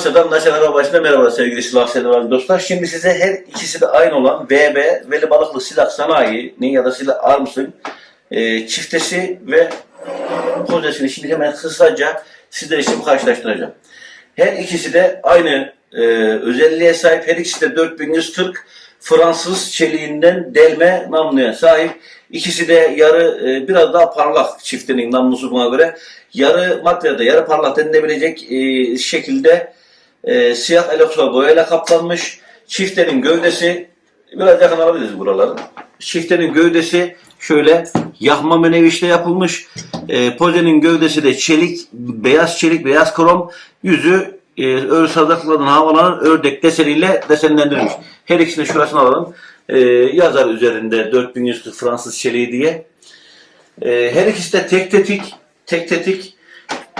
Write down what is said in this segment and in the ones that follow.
Amasya'dan Naçan Araba başına merhaba sevgili silah sever dostlar. Şimdi size her ikisi de aynı olan VB, Veli Balıklı Silah Sanayi'nin ya da Silah Arms'ın e, çiftesi ve projesini şimdi hemen kısaca sizler için karşılaştıracağım. Her ikisi de aynı e, özelliğe sahip. Her ikisi de 4140 Fransız çeliğinden delme namluya sahip. İkisi de yarı e, biraz daha parlak çiftinin namlusu buna göre. Yarı maddede yarı parlak denilebilecek e, şekilde e, siyah elektro boyayla kaplanmış. Çiftenin gövdesi biraz yakın alabiliriz buraları. Çiftenin gövdesi şöyle yahma menevişle yapılmış. E, pozenin gövdesi de çelik, beyaz çelik, beyaz krom. Yüzü e, ör sazaklarından havalanan ördek deseniyle desenlendirilmiş. Her ikisini şurasına alalım. E, yazar üzerinde 4140 Fransız çeliği diye. E, her ikisi de tek tetik, tek tetik.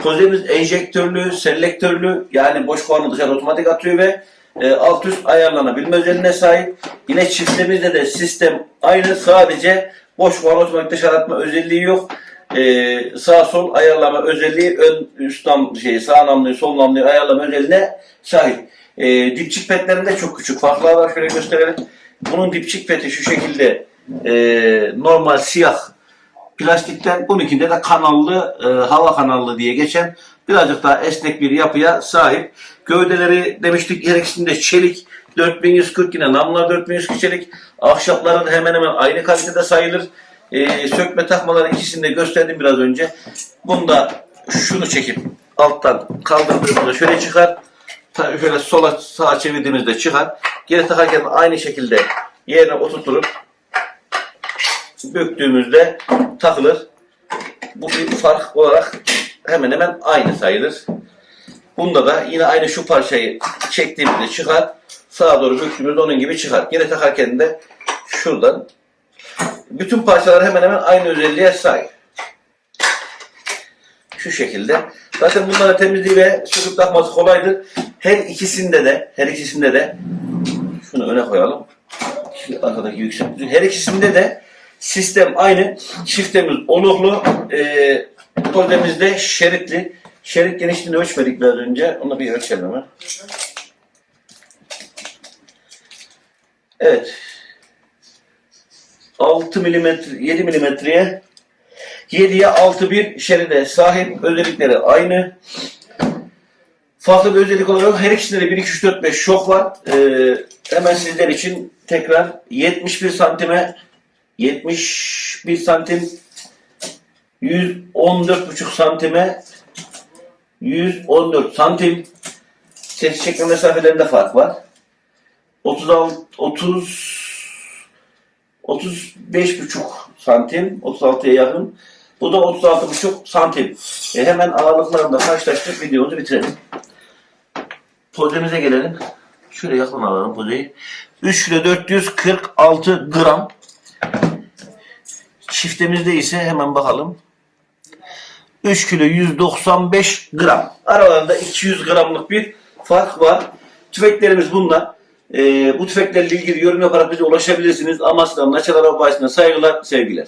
Pozemiz enjektörlü, selektörlü yani boş kovanı dışarı otomatik atıyor ve e, alt üst ayarlanabilme özelliğine sahip. Yine çiftimizde de sistem aynı sadece boş kovanı otomatik dışarı atma özelliği yok. E, sağ sol ayarlama özelliği ön üst nam şey sağ namluyu sol namluyu ayarlama özelliğine sahip. E, dipçik petlerinde çok küçük farklar var şöyle gösterelim. Bunun dipçik peti şu şekilde e, normal siyah plastikten bununkinde de kanallı, e, hava kanallı diye geçen birazcık daha esnek bir yapıya sahip. Gövdeleri demiştik her ikisinde çelik 4140 yine namlular 4140 çelik. Ahşapların hemen hemen aynı kalitede sayılır. E, sökme takmaları ikisini de gösterdim biraz önce. Bunda şunu çekip alttan kaldırdığımızda şöyle çıkar. Şöyle sola sağa çevirdiğimizde çıkar. Geri takarken aynı şekilde yerine oturtup büktüğümüzde takılır. Bu bir fark olarak hemen hemen aynı sayılır. Bunda da yine aynı şu parçayı çektiğimizde çıkar. Sağa doğru büktüğümüzde onun gibi çıkar. Yine takarken de şuradan. Bütün parçalar hemen hemen aynı özelliğe sahip. Şu şekilde. Zaten bunların temizliği ve söküp takması kolaydır. Her ikisinde de, her ikisinde de şunu öne koyalım. Şu arkadaki yükseklik. Her ikisinde de sistem aynı. Çiftemiz oluklu. E, Kodemizde şeritli. Şerit genişliğini ölçmedik biraz önce. Onu bir ölçelim hemen. Evet. 6 milimetre, 7 milimetreye 7'ye 6 bir şeride sahip özellikleri aynı. Farklı bir özellik olarak her ikisinde de 1, 2, 3, 4, 5 şok var. Ee, hemen sizler için tekrar 71 santime 71 santim 114,5 santime 114 santim ses çekme mesafelerinde fark var. 36 30 35,5 santim 36'ya yakın. Bu da 36,5 santim. E hemen ağırlıklarını da karşılaştırıp videomuzu bitirelim. Pozemize gelelim. Şöyle yakın alalım pozeyi. 3 kilo 446 gram. Çiftemizde ise hemen bakalım. 3 kilo 195 gram. Aralarında 200 gramlık bir fark var. Tüfeklerimiz bunlar. Ee, bu tüfeklerle ilgili yorum yaparak bize ulaşabilirsiniz. Amasya'dan Naçalar Bayisi'ne saygılar, sevgiler.